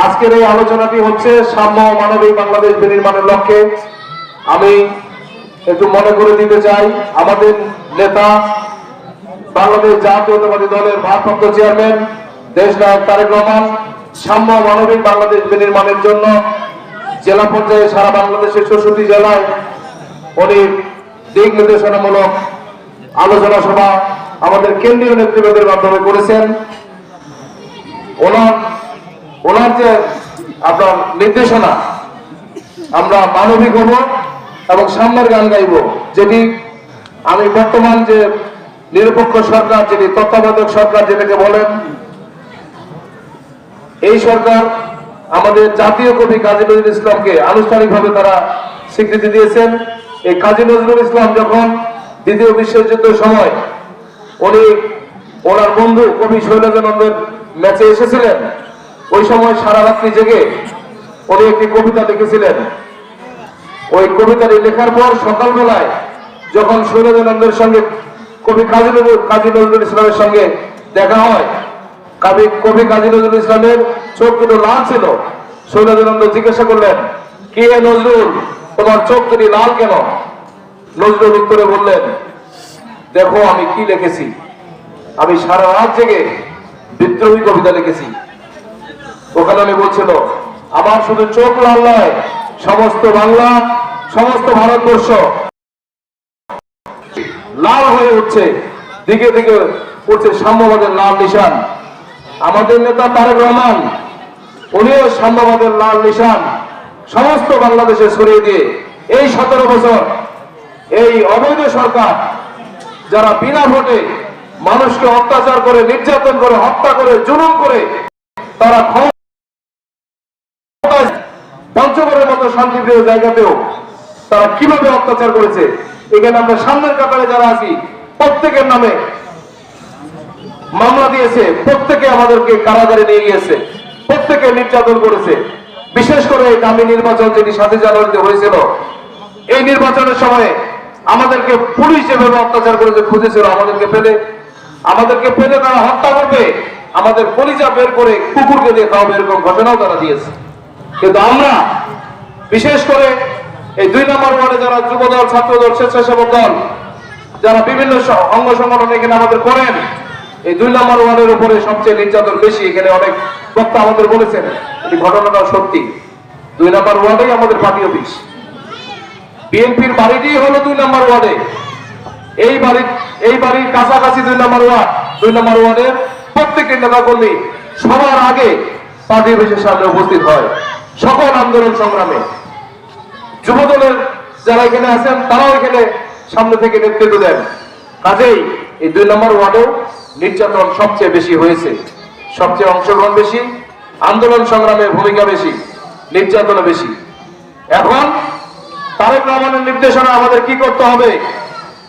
আজকের এই আলোচনাটি হচ্ছে সাম্য মানবিক বাংলাদেশ বিনির্মাণের লক্ষ্যে। আমি একটু মনে করে দিতে চাই, আমাদের নেতা, বাংলাদেশ জাতীয়তাবাদী দলের ভারপ্রাপ্ত চেয়ারম্যান দেশ নায়ক তারেক রহমান, সাম্য মানবিক বাংলাদেশ বিনির্মাণের জন্য জেলা পর্যায়ে সারা বাংলাদেশের চৌষট্টি জেলায় উনি দিক নির্দেশনামূলক আলোচনা সভা আমাদের কেন্দ্রীয় নেতৃবৃন্দের মাধ্যমে করেছেন। ওনার ওনার যে আপনার নির্দেশনা, আমরা মানবিক হব এবং সাম্যের গান গাইব, যেটি আমি বর্তমান যে নিরপেক্ষ সরকার যেটি তত্ত্বাবধায়ক সরকার যেটাকে বলেন, এই সরকার আমাদের জাতীয় কবি কাজী নজরুল ইসলামকে আনুষ্ঠানিকভাবে তারা স্বীকৃতি দিয়েছেন। এই কাজী নজরুল ইসলাম যখন দ্বিতীয় বিশ্বযুদ্ধের সময় উনি ওনার বন্ধু কবি শৈলজানন্দের ম্যাচে এসেছিলেন ওই সময় সারা রাত্রি জেগে উনি একটি কবিতা লিখেছিলেন। ওই কবিতাটি লেখার পর সকালবেলায় যখন শৈলজানন্দের সঙ্গে কবি কাজী নজরুল কাজী নজরুল ইসলামের সঙ্গে দেখা হয়, কবি কবি কাজী নজরুল ইসলামের চোখ দুটো লাল ছিল। শৈলজানন্দ জিজ্ঞাসা করলেন, কে নজরুল? তোমার চোখ দুটি লাল কেন? নজরুল উত্তরে বললেন, দেখো আমি কি লিখেছি। আমি সারা রাত জেগে বিদ্রোহী কবিতা লিখেছি। ওখানে আমি বলছিল, আমার শুধু চোখ লাল নয়, সমস্ত বাংলা, সমস্ত ভারতবর্ষ লাল হয়ে উঠছে। দিকে দিকে উঠছে সাম্যবাদের লাল নিশান। আমাদের নেতা তারেক রহমান, উনিও সাম্যবাদের লাল নিশান। সমস্ত বাংলাদেশে ছড়িয়ে দিয়ে এই সতেরো বছর এই অবৈধ সরকার, যারা বিনা ভোটে মানুষকে অত্যাচার করে, নির্যাতন করে, হত্যা করে, জুলুম করে, তারা ক্ষমতায় পঞ্চগড়ের মতো শান্তিপ্রিয় জায়গাতেও তারা কীভাবে অত্যাচার করেছে, এখানে আমরা সামনের কাতারে যারা আছি, প্রত্যেকের নামে মামলা দিয়েছে, প্রত্যেকে আমাদেরকে কারাগারে নিয়ে গিয়েছে, প্রত্যেকে নির্যাতন করেছে। বিশেষ করে এই দামি নির্বাচন যেটি সাথে জানুয়ারিতে হয়েছিল, এই নির্বাচনের সময় আমাদেরকে পুলিশ যেভাবে অত্যাচার করেছে, খুঁজেছিল আমাদেরকে পেলে আমাদেরকে পেলে তারা হত্যা করবে, আমাদের কলিজা বের করে কুকুরকে দিয়ে খাওয়াবে এরকম ঘটনাও তারা দিয়েছে। কিন্তু আমরা, বিশেষ করে এই দুই নম্বর ওয়ার্ডে যারা যুবদল, ছাত্রদল, স্বেচ্ছাসেবক দল, যারা বিভিন্ন অঙ্গ সংগঠন এখানে আমাদের করেন, এই দুই নম্বর ওয়ার্ডের উপরে সবচেয়ে নির্যাতন বেশি এখানে অনেক বক্তা আমাদের বলেছেন, এই ঘটনাটা সত্যি। দুই নম্বর ওয়ার্ডেই আমাদের পার্টি অফিস। বিএনপির বাড়িটি হলো দুই নম্বর ওয়ার্ডে। এই বাড়ির এই বাড়ির কাছাকাছি দুই নম্বর ওয়ার্ড, দুই নম্বর ওয়ার্ডের প্রত্যেকের নেতা কর্মী সবার আগে পার্টি অফিসের সামনে উপস্থিত হয়। সকল আন্দোলন সংগ্রামে। যুবদলের যারা এখানে আছেন, তারাও এখানে সামনে থেকে নেতৃত্ব দেন। কাজেই এই দুই নম্বর ওয়ার্ডেও নির্যাতন সবচেয়ে বেশি হয়েছে। সবচেয়ে অংশগ্রহণ বেশি, আন্দোলন সংগ্রামের ভূমিকা বেশি, নির্যাতন বেশি। এখন তারেক রহমানের নির্দেশনা আমাদের কি করতে হবে?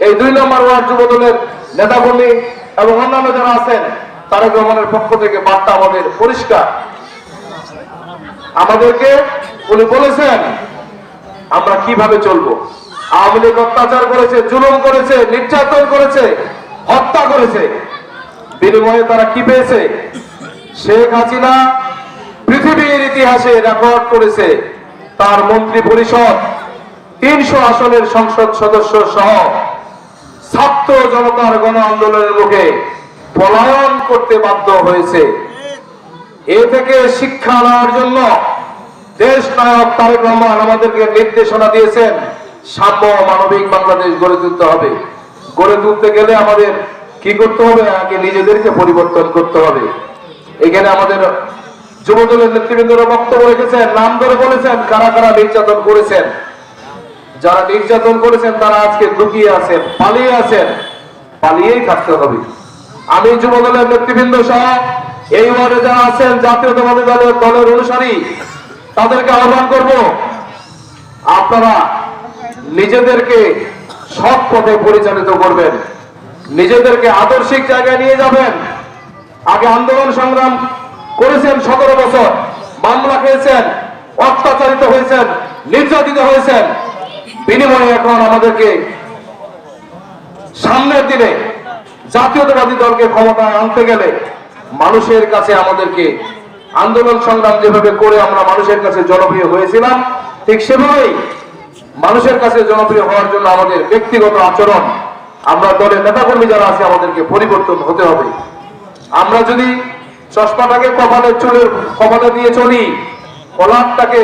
এই দুই নম্বর ওয়ার্ড যুবদলের নেতাকর্মী এবং অন্যান্য যারা আছেন, তারেক রহমানের পক্ষ থেকে বার্তা আমাদের পরিষ্কার। আমাদেরকে উনি বলেছেন, আমরা কীভাবে চলবো? আওয়ামী লীগ অত্যাচার করেছে, জুলুম করেছে, নির্যাতন করেছে, হত্যা করেছে। বিনিময়ে তারা কি পেয়েছে? শেখ হাসিনা পৃথিবীর ইতিহাসে রেকর্ড করেছে, তার মন্ত্রী পরিষদ তিনশো আসনের সংসদ সদস্য সহ ছাত্র জনতার গণ আন্দোলনের মুখে পলায়ন করতে বাধ্য হয়েছে। এ থেকে শিক্ষা নেওয়ার জন্য দেশ নায়ক তারেক রহমান আমাদেরকে নির্দেশনা দিয়েছেন, সাম্য মানবিক বাংলাদেশ গড়ে তুলতে হবে। গড়ে তুলতে গেলে আমাদের কি করতে হবে? আগে নিজেদেরকে পরিবর্তন করতে হবে। এখানে আমাদের যুবদলের নেতৃবৃন্দরা বক্তব্য রেখেছেন, নাম ধরে বলেছেন, কারা কারা নির্যাতন করেছেন। যারা নির্যাতন করেছেন, তারা আজকে লুকিয়ে আছেন, পালিয়ে আছেন। পালিয়েই থাকতে হবে। আমি যুবদলের নেতৃবৃন্দ সহ এই ওয়ার্ডে যারা আছেন জাতীয়তাবাদী দলের দলের অনুসারী, তাদেরকে আহ্বান করব, আপনারা নিজেদেরকে সৎ পথে পরিচালিত করবেন। নিজেদেরকে আদর্শিক জায়গায় নিয়ে যাবেন। আগে আন্দোলন সংগ্রাম করেছেন সতেরো বছর। মামলা খেয়েছেন, অত্যাচারিত হয়েছেন, নির্যাতিত হয়েছেন। বিনিময়ে এখন আমাদেরকে সামনের দিনে জাতীয়তাবাদী দলকে ক্ষমতায় আনতে গেলে মানুষের কাছে আমাদেরকে আন্দোলন সংগ্রাম যেভাবে করে আমরা মানুষের কাছে জনপ্রিয় হয়েছিলাম, ঠিক সেভাবেই মানুষের কাছে জনপ্রিয় হওয়ার জন্য আমাদের ব্যক্তিগত আচরণ, আমরা দলের নেতাকর্মী যারা আছে আমাদেরকে পরিবর্তন হতে হবে। আমরা যদি চশমাটাকে কপালে চুলের কপালে দিয়ে চলি কলারটাকে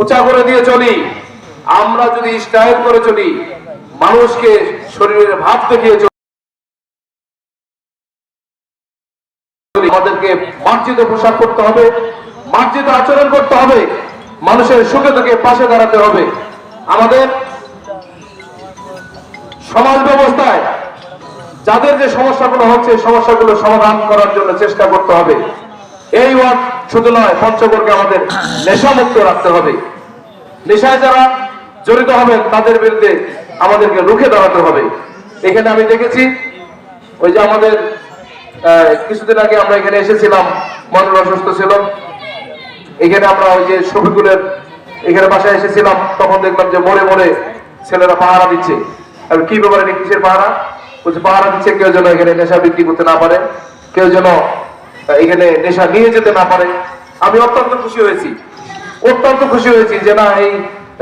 উঁচা করে দিয়ে চলি, আমরা যদি স্টাইল করে চলি, মানুষকে শরীরের ভাব দেখিয়ে আমাদেরকে মার্জিত পোশাক করতে হবে, মার্জিত আচরণ করতে হবে, মানুষের সুখে দুঃখে পাশে দাঁড়াতে হবে। আমাদের সমাজ ব্যবস্থায় যাদের যে সমস্যাগুলো হচ্ছে সমস্যাগুলো সমাধান করার জন্য চেষ্টা করতে হবে। এই ওয়ার্ড শুধু নয়, পঞ্চগড়কে আমাদের নেশামুক্ত রাখতে হবে। নেশায় যারা জড়িত হবেন, তাদের বিরুদ্ধে আমাদেরকে রুখে দাঁড়াতে হবে। এখানে আমি দেখেছি, ওই যে আমাদের কিছুদিন আগে আমরা এখানে এসেছিলাম মনের অসুস্থ ছিল। এখানে আমরা ওই যে শফিকুলের এখানে বাসায় এসেছিলাম, তখন দেখলাম যে মোড়ে মোড়ে ছেলেরা পাহারা দিচ্ছে। আর কি ব্যাপারে কিসের পাহারা? বলছে, পাহারা দিচ্ছে, কেউ যেন এখানে নেশা বিক্রি করতে না পারে, কেউ যেন এখানে নেশা নিয়ে যেতে না পারে। আমি অত্যন্ত খুশি হয়েছি। অত্যন্ত খুশি হয়েছি যে না, এই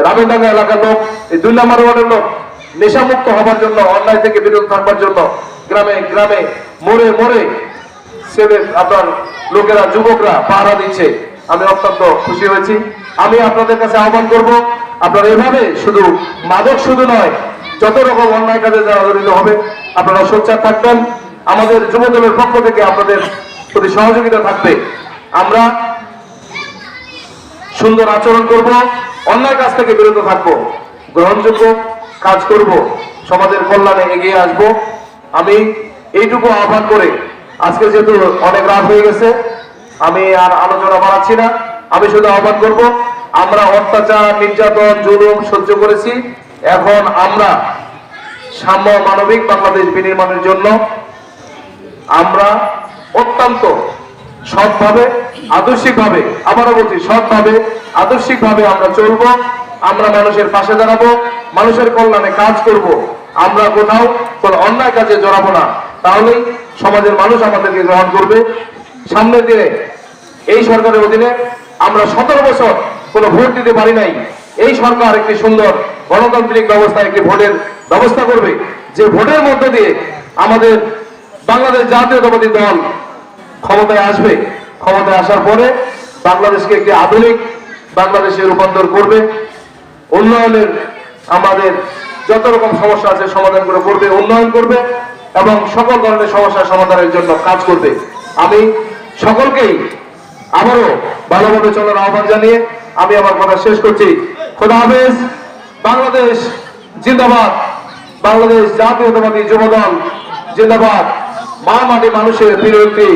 রামেন্ডাঙ্গা এলাকার লোক, এই দুই নম্বর ওয়ার্ডের লোক নেশামুক্ত হবার জন্য, অন্যায় থেকে বিরত থাকবার জন্য গ্রামে গ্রামে, মোড়ে মোড়ে ছেলে, আপনার লোকেরা, যুবকরা পাহারা দিচ্ছে। আমি অত্যন্ত খুশি হয়েছি। আমি আপনাদের কাছে আহ্বান করব, আপনারা এভাবে শুধু মাদক শুধু নয়, যত রকম অন্যায় কাজে যারা জড়িত হবে, আপনারা সোচ্চার থাকবেন। আমাদের যুব দলের পক্ষ থেকে আপনাদের প্রতি সহযোগিতা থাকবে। আমরা সুন্দর আচরণ করব, অন্যায় কাজ থেকে বিরত থাকব, গ্রহণযোগ্য কাজ করব, সমাজের কল্যাণে এগিয়ে আসব। আমি এইটুকু আহ্বান করে আজকে যেহেতু অনেক রাত হয়ে গেছে, আমি আর আলোচনা বাড়াচ্ছি না। আমি শুধু আহ্বান করব, আমরা অত্যাচার, নির্যাতন, জুলুম সহ্য করেছি। এখন আমরা সাম্য মানবিক বাংলাদেশ বিনির্মাণের জন্য আমরা অত্যন্ত সৎভাবে, আদর্শিকভাবে আবারও বলছি সৎভাবে, আদর্শিকভাবে আমরা চলব, আমরা মানুষের পাশে দাঁড়াবো। মানুষের কল্যাণে কাজ করব। আমরা কোথাও কোনো অন্যায় কাজে জড়াবো না। তাহলেই সমাজের মানুষ আমাদেরকে গ্রহণ করবে। সামনের দিনে এই সরকারের অধীনে আমরা সতেরো বছর কোনো ভোট দিতে পারি নাই। এই সরকার একটি সুন্দর গণতান্ত্রিক ব্যবস্থায় একটি ভোটের ব্যবস্থা করবে। যে ভোটের মধ্য দিয়ে আমাদের বাংলাদেশ জাতীয়তাবাদী দল ক্ষমতায় আসবে। ক্ষমতায় আসার পরে বাংলাদেশকে একটি আধুনিক বাংলাদেশে রূপান্তর করবে। উন্নয়নের আমাদের যত রকম সমস্যা আছে সমাধান করে করবে, উন্নয়ন করবে এবং সকল ধরনের সমস্যার সমাধানের জন্য কাজ করবে। আমি সকলকেই আবারও ভালোভাবে চলার আহ্বান জানিয়ে আমি আমার কথা শেষ করছি। খোদা হাফেজ, বাংলাদেশ জিন্দাবাদ। বাংলাদেশ জাতীয়তাবাদী যুবদল জিন্দাবাদ। মা মাটি মানুষের প্রিয়ত্রী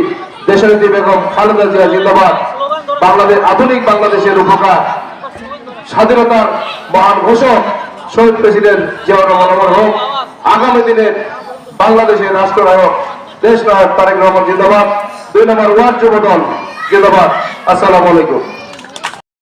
দেশনেত্রী বেগম খালেদা জিয়া জিন্দাবাদ। বাংলাদেশ, আধুনিক বাংলাদেশের উপকার, স্বাধীনতার মহান ঘোষক শহীদ প্রেসিডেন্ট জিয়াউর রহমান হোক, আগামী দিনের বাংলাদেশের রাষ্ট্রনায়ক দেশ নায়ক তারেক রহমান জিন্দাবাদ। দুই নম্বর ওয়ার্ড যুব দল জিন্দাবাদ। আসসালামু আলাইকুম।